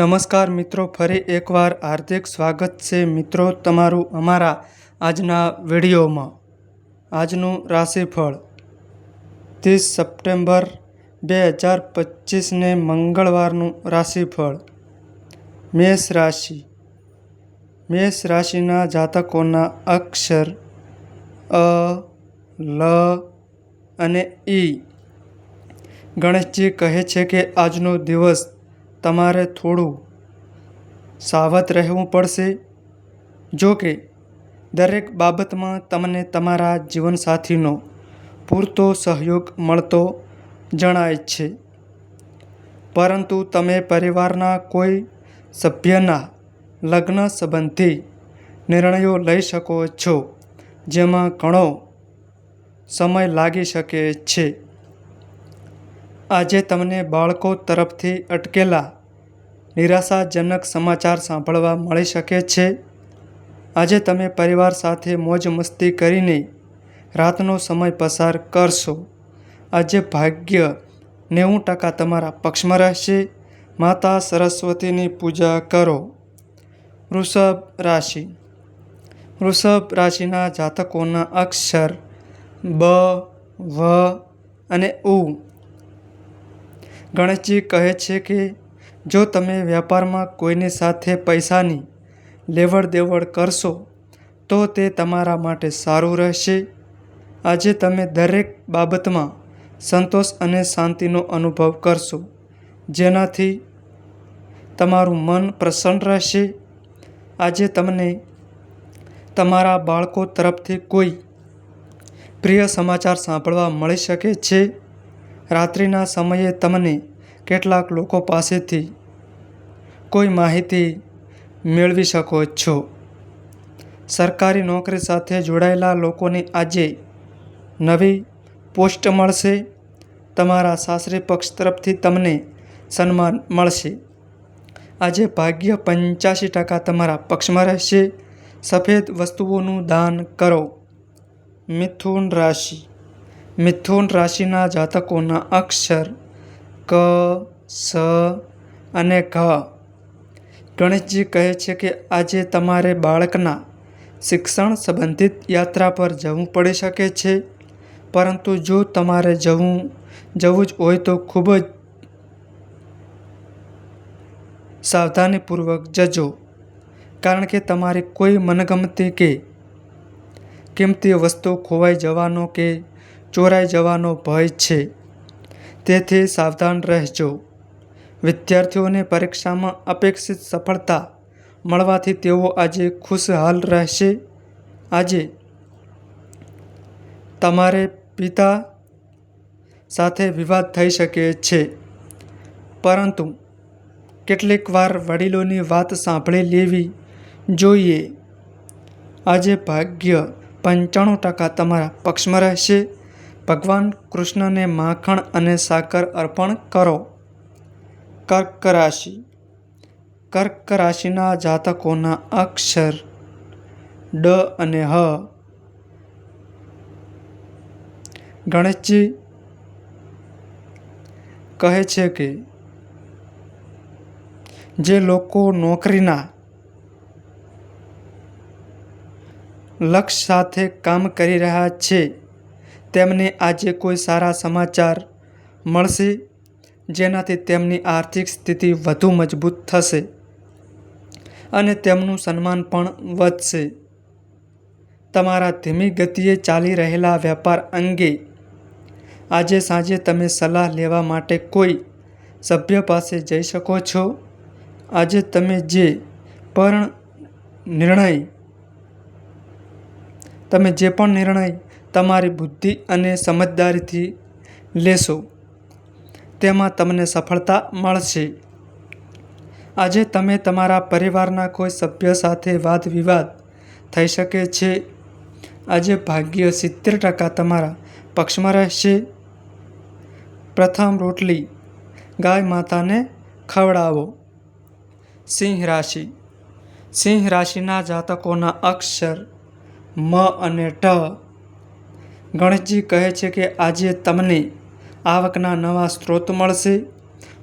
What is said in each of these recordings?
નમસ્કાર મિત્રો, ફરી એકવાર હાર્દિક સ્વાગત છે મિત્રો તમારું અમારા આજના વિડીયોમાં. આજનું રાશિફળ ત્રીસ સપ્ટેમ્બર બે હજાર પચીસને મંગળવારનું રાશિફળ. મેષ રાશિ. મેષ રાશિના જાતકોના અક્ષર અ, લ અને ઈ. ગણેશજી કહે છે કે આજનો દિવસ તમારે થોડું સાવધ રહેવું પડશે. જો કે, દરેક બાબતમાં તમને તમારા જીવનસાથીનો પૂરતો સહયોગ મળતો જણાય છે. પરંતુ તમે પરિવારના કોઈ સભ્યના લગ્ન સંબંધી નિર્ણયો લઈ શકો છો, જેમાં ઘણો સમય લાગી શકે છે. આજે તમને બાળકો તરફથી અટકેલા નિરાશાજનક સમાચાર સાંભળવા મળી શકે છે. આજે તમે પરિવાર સાથે મોજ મસ્તી કરીને રાતનો સમય પસાર કરશો. આજે ભાગ્ય નેવું ટકા તમારા પક્ષમાં રહેશે. માતા સરસ્વતીની પૂજા કરો. વૃષભ રાશિ. વૃષભ રાશિના જાતકોના અક્ષર બ, વ અને ઉ. ગણેશજી કહે છે કે જો તમે વ્યાપારમાં કોઈની સાથે પૈસાની લેવડ દેવડ કરશો, તો તે તમારા માટે સારું રહેશે. આજે તમે દરેક બાબતમાં સંતોષ અને શાંતિનો અનુભવ કરશો, જેનાથી તમારું મન પ્રસન્ન રહેશે. આજે તમને તમારા બાળકો તરફથી કોઈ પ્રિય સમાચાર સાંભળવા મળી શકે છે? રાત્રિના સમયે તમને કેટલાક લોકો પાસેથી કોઈ માહિતી મેળવી શકો છો? સરકારી નોકરી સાથે જોડાયેલા લોકોને આજે નવી પોસ્ટ મળશે. તમારા સાસરી પક્ષ તરફથી તમને સન્માન મળશે. આજે ભાગ્ય પંચ્યાસી ટકા તમારા પક્ષમાં રહેશે. સફેદ વસ્તુઓનું દાન કરો. મિથુન રાશિ. મિથુન રાશિના જાતકોના અક્ષર ક, સ અને ઘ. ગણેશજી કહે છે કે આજે તમારે બાળકના શિક્ષણ સંબંધિત યાત્રા પર જવું પડી શકે છે. પરંતુ જો તમારે જવું જવું જ હોય તો ખૂબ જ સાવધાનીપૂર્વક જજો. કારણ કે તમારી કોઈ મનગમતી કે કિંમતી વસ્તુ ખોવાઈ જવાનો કે ચોરાઈ જવાનો ભય છે. તેથી સાવધાન રહેજો. વિદ્યાર્થીઓને પરીક્ષામાં અપેક્ષિત સફળતા મળવાથી તેઓ આજે ખુશહાલ રહેશે. આજે તમારે પિતા સાથે વિવાદ થઈ શકે છે. પરંતુ કેટલીક વાર વડીલોની વાત સાંભળી લેવી જોઈએ. આજે ભાગ્ય પંચાણું ટકા તમારા પક્ષમાં રહેશે. ભગવાન કૃષ્ણને માખણ અને સાકર અર્પણ કરો. કર્ક રાશિ. કર્ક રાશિના જાતકોના અક્ષર ડ અને હ. ગણેશજી કહે છે કે જે લોકો નોકરીના લક્ષ્ય સાથે કામ કરી રહ્યા છે, તેમને આજે કોઈ સારા સમાચાર મળશે? જેનાથી તેમની આર્થિક સ્થિતિ વધુ મજબૂત થશે અને તેમનું સન્માન પણ વધશે. તમારા ધીમી ગતિએ ચાલી રહેલા વેપાર અંગે આજે સાંજે તમે સલાહ લેવા માટે કોઈ સભ્ય પાસે જઈ શકો છો? આજે તમે જે પણ નિર્ણય તમે જે પણ નિર્ણય તમારી બુદ્ધિ અને સમજદારીથી લેશો તેમાં તમને સફળતા મળશે. આજે તમે તમારા પરિવારના કોઈ સભ્ય સાથે વાદ વિવાદ થઈ શકે છે? આજે ભાગ્ય સિત્તેર ટકા તમારા પક્ષમાં રહેશે. પ્રથમ રોટલી, ગાય માતાને ખવડાવો. સિંહ રાશિ, સિંહ રાશિના જાતકોના અક્ષર મ અને ટ. ગણેશજી કહે છે કે આજે તમને આવકના નવા સ્ત્રોત મળશે,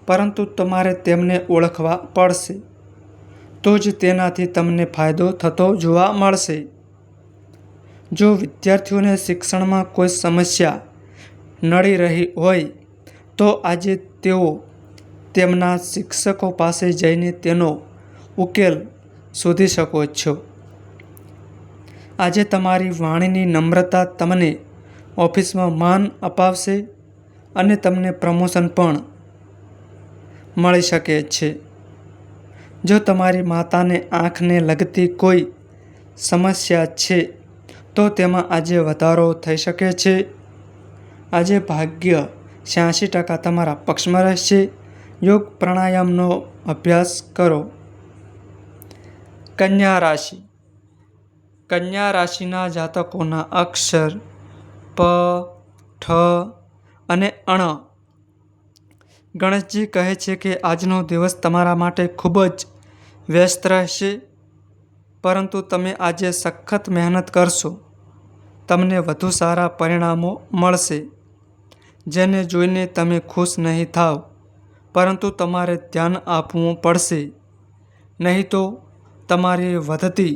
પરંતુ તમારે તેમને ઓળખવા પડશે. તો જ તેનાથી તમને ફાયદો થતો જોવા મળશે. જો વિદ્યાર્થીઓને શિક્ષણમાં કોઈ સમસ્યા નડી રહી હોય, તો આજે તેઓ તેમના શિક્ષકો પાસે જઈને તેનો ઉકેલ શોધી શકો છો. આજે તમારી વાણીની નમ્રતા તમને ઓફિસમાં માન અપાવશે અને તમને પ્રમોશન પણ મળી શકે છે. જો તમારી માતાને આંખને લગતી કોઈ સમસ્યા છે, તો તેમાં આજે વધારો થઈ શકે છે. આજે ભાગ્ય છ્યાસી ટકા તમારા પક્ષમાં રહેશે. યોગ પ્રાણાયામનો અભ્યાસ કરો. કન્યા રાશિ. કન્યા રાશિના જાતકોના અક્ષર પ, ઠ અને અણ. ગણેશજી કહે છે કે આજનો દિવસ તમારા માટે ખૂબ જ વ્યસ્ત રહેશે, પરંતુ તમે આજે સખત મહેનત કરશો. તમને વધુ સારા પરિણામો મળશે, જેને જોઈને તમે ખુશ નહીં થાવ, પરંતુ તમારે ધ્યાન આપવું પડશે. નહીં તો તમારી વધતી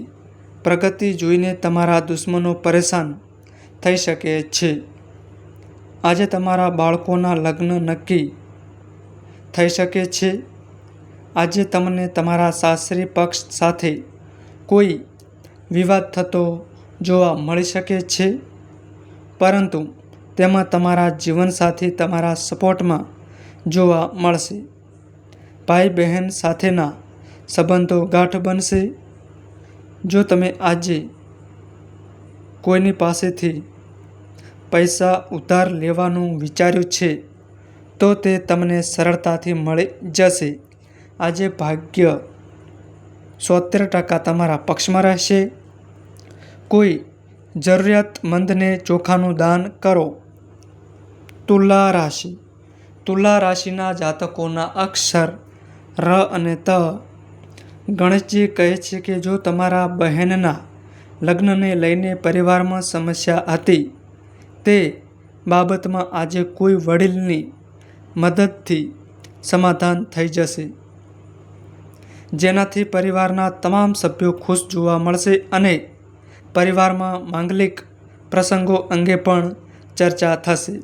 પ્રગતિ જોઈને તમારા દુશ્મનો પરેશાન થઈ શકે છે. આજે તમારા બાળકોના લગ્ન નક્કી થઈ શકે છે. આજે તમને તમારા સાસરી પક્ષ સાથે કોઈ વિવાદ થતો જોવા મળી શકે છે. પરંતુ તેમાં તમારા જીવનસાથી તમારા સપોર્ટમાં જોવા મળશે. ભાઈ બહેન સાથેના સંબંધો ગાંઠ બનશે. જો તમે આજે કોઈની પાસેથી પૈસા ઉધાર લેવાનું વિચાર્યું છે, તો તે તમને સરળતાથી મળી જશે. આજે ભાગ્ય સોતેર ટકા તમારા પક્ષમાં રહેશે. કોઈ જરૂરિયાતમંદને ચોખાનું દાન કરો. તુલા રાશિ. તુલા રાશિના જાતકોના અક્ષર ર અને ત. ગણેશજી કહે છે કે જો તમારા બહેનના લગ્નને લઈને પરિવારમાં સમસ્યા હતી તે બાબતમાં આજે કોઈ વડીલની મદદથી સમાધાન થઈ જશે. જેનાથી પરિવારના તમામ સભ્યો ખુશ જોવા મળશે અને પરિવારમાં માંગલિક પ્રસંગો અંગે પણ ચર્ચા થશે.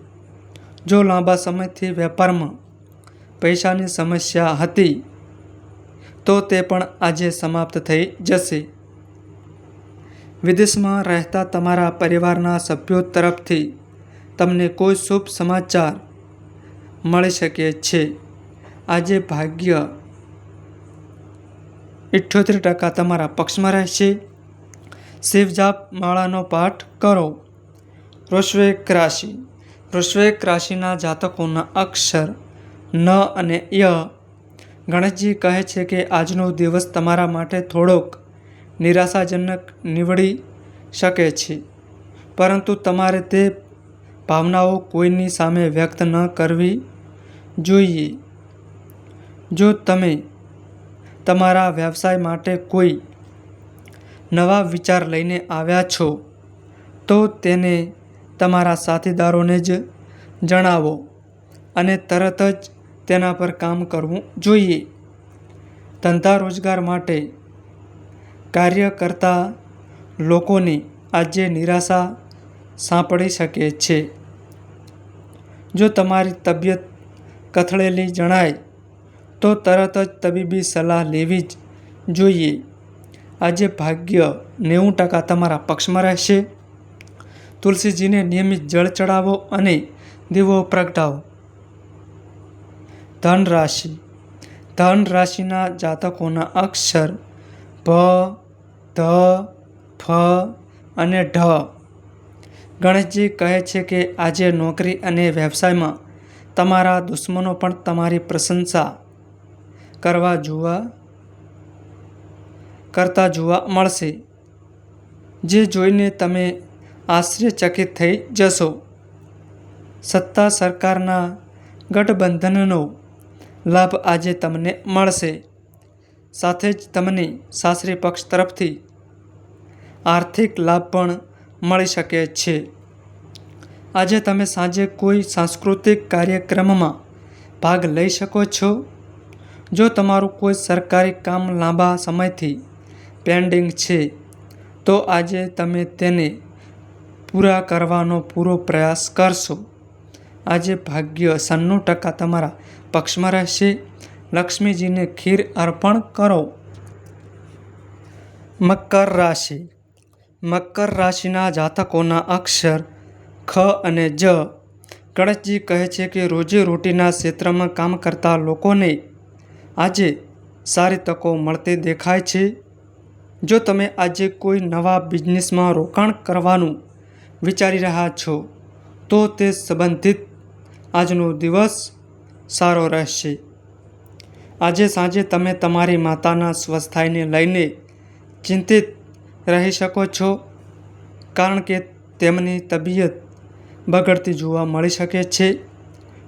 જો લાંબા સમયથી વેપારમાં પૈસાની સમસ્યા હતી, તો તે પણ આજે સમાપ્ત થઈ જશે. વિદેશમાં રહેતા તમારા પરિવારના સભ્યો તરફથી તમને કોઈ શુભ સમાચાર મળી શકે છે. આજે ભાગ્ય ઇઠ્યોતેર ટકા તમારા પક્ષમાં રહેશે. શિવજાપ માળાનો પાઠ કરો. વૃશ્વેક રાશિ. વૃશ્વેક રાશિના જાતકોના અક્ષર ન અને ય ગણેશજી કહે છે કે આજનો દિવસ તમારા માટે થોડોક નિરાશાજનક નીવડી શકે છે. પરંતુ તમારે તે ભાવનાઓ કોઈની સામે વ્યક્ત ન કરવી જોઈએ. જો તમે તમારા વ્યવસાય માટે કોઈ નવા વિચાર લઈને આવ્યા છો, તો તેને તમારા સાથીદારોને જ જણાવો અને તરત જ તેના પર કામ કરવું જોઈએ. ધંધા રોજગાર માટે કાર્ય કરતા લોકોને આજે નિરાશા સાંપડી શકે છે. જો તમારી તબિયત કથળેલી જણાય, તો તરત જ તબીબી સલાહ લેવી જ જોઈએ. આજે ભાગ્ય નેવું ટકા તમારા પક્ષમાં રહેશે. તુલસીજીને નિયમિત જળ ચડાવો અને દીવો પ્રગટાવો. ધન રાશિ ધન રાશિના જાતકોના અક્ષર ભ ધ, ફ અને ઢ. ગણેશજી કહે છે કે આજે નોકરી અને વ્યવસાયમાં તમારા દુશ્મનો પણ તમારી પ્રશંસા કરવા જોવા, કરતા જોવા મળશે. જે જોઈને તમે આશ્ચર્યચકિત થઈ જશો. સત્તા સરકારના ગઠબંધનનો લાભ આજે તમને મળશે. સાથે જ તમને સાસરી પક્ષ તરફથી આર્થિક લાભ પણ મળી શકે છે. આજે તમે સાંજે કોઈ સાંસ્કૃતિક કાર્યક્રમમાં ભાગ લઈ શકો છો? જો તમારું કોઈ સરકારી કામ લાંબા સમયથી પેન્ડિંગ છે, તો આજે તમે તેને પૂરા કરવાનો પૂરો પ્રયાસ કરશો. આજે ભાગ્ય સન્નું ટકા તમારા પક્ષમાં રહેશે. લક્ષ્મીજીને ખીર અર્પણ કરો. મકર રાશિ. મકર રાશિના જાતકોના અક્ષર ખ અને જ. ગણેશજી કહે છે કે રોજીરોટીના ક્ષેત્રમાં કામ કરતા લોકોને આજે સારી તકો મળતી દેખાય છે. જો તમે આજે કોઈ નવા બિઝનેસમાં રોકાણ કરવાનું વિચારી રહ્યા છો, તો તે સંબંધિત આજનો દિવસ સારો રહેશે. આજે સાંજે તમે તમારી માતાના સ્વસ્થાયને લઈને ચિંતિત રહી શકો છો, કારણ કે તેમની તબિયત બગડતી જોવા મળી શકે છે.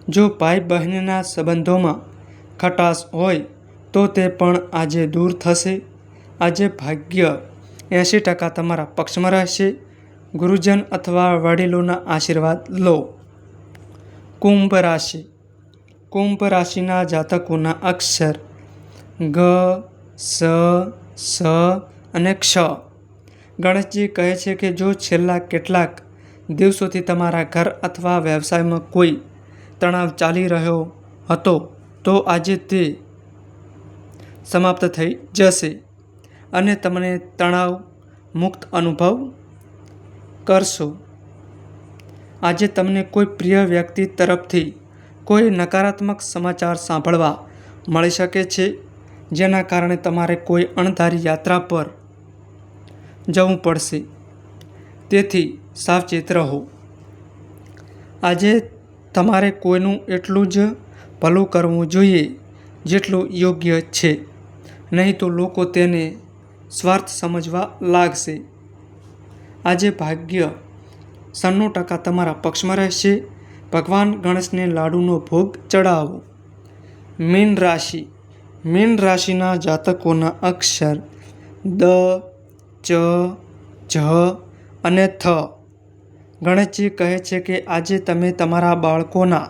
જો ભાઈ બહેનના સંબંધોમાં ખટાશ હોય, તો તે પણ આજે દૂર થશે. આજે ભાગ્ય એંશી ટકા તમારા પક્ષમાં રહેશે. ગુરુજન અથવા વડીલોના આશીર્વાદ લો. કુંભ રાશિ. કુંભ રાશિના જાતકોના અક્ષર ગ, સ સ અને ક્ષ. ગણેશજી કહે છે કે જો છેલ્લા કેટલાક દિવસોથી તમારા ઘર અથવા વ્યવસાયમાં કોઈ તણાવ ચાલી રહ્યો હતો, તો આજે તે સમાપ્ત થઈ જશે અને તમને તણાવ મુક્ત અનુભવ કરશો. આજે તમને કોઈ પ્રિય વ્યક્તિ તરફથી કોઈ નકારાત્મક સમાચાર સાંભળવા મળી શકે છે? જેના કારણે તમારે કોઈ અણધારી યાત્રા પર જવું પડશે. તેથી સાવચેત રહો. આજે તમારે કોઈનું એટલું જ ભલું કરવું જોઈએ જેટલું યોગ્ય છે. નહીં તો લોકો તેને સ્વાર્થ સમજવા લાગશે. આજે ભાગ્ય સન્નું ટકા તમારા પક્ષમાં રહેશે. ભગવાન ગણેશને લાડુનો ભોગ ચડાવો. મીન રાશિ. મીન રાશિના જાતકોના અક્ષર દ, ચ, જ અને થ. ગણેશજી કહે છે કે આજે તમે તમારા બાળકોના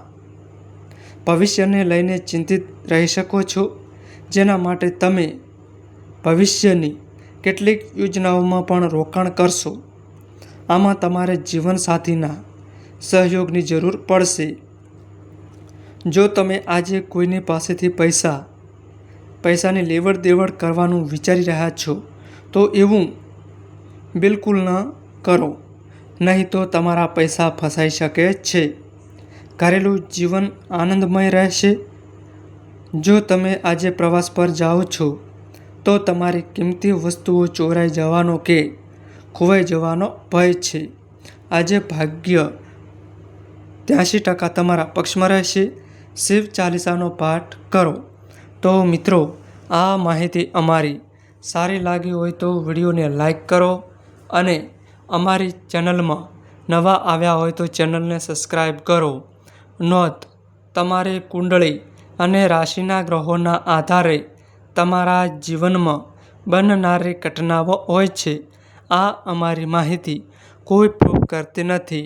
ભવિષ્યને લઈને ચિંતિત રહી શકો છો. જેના માટે તમે ભવિષ્યની કેટલીક યોજનાઓમાં પણ રોકાણ કરશો. આમાં તમારે જીવનસાથીના સહયોગની જરૂર પડશે. જો તમે આજે કોઈની પાસેથી પૈસા, પૈસાની લેવડ દેવડ કરવાનું વિચારી રહ્યા છો, તો એવું બિલકુલ ન કરો. નહીં તો તમારા પૈસા ફસાઈ શકે છે. ઘરેલું જીવન આનંદમય રહેશે. જો તમે આજે પ્રવાસ પર જાઓ છો, તો તમારી કિંમતી વસ્તુઓ ચોરાઈ જવાનો કે ખોવાઈ જવાનો ભય છે. આજે ભાગ્ય ત્યાંશી ટકા તમારા પક્ષમાં રહેશે. શિવ ચાલીસાનો પાઠ કરો. તો મિત્રો, આ માહિતી અમારી સારી લાગી હોય તો વિડીયોને લાઈક કરો અને અમારી ચેનલમાં નવા આવ્યા હોય તો ચેનલને સબસ્ક્રાઈબ કરો. નોંધ, તમારે કુંડળી અને રાશિના ગ્રહોના આધારે તમારા જીવનમાં બનનારી ઘટનાઓ હોય છે. આ અમારી માહિતી કોઈ પ્રૂફ કરતી નથી.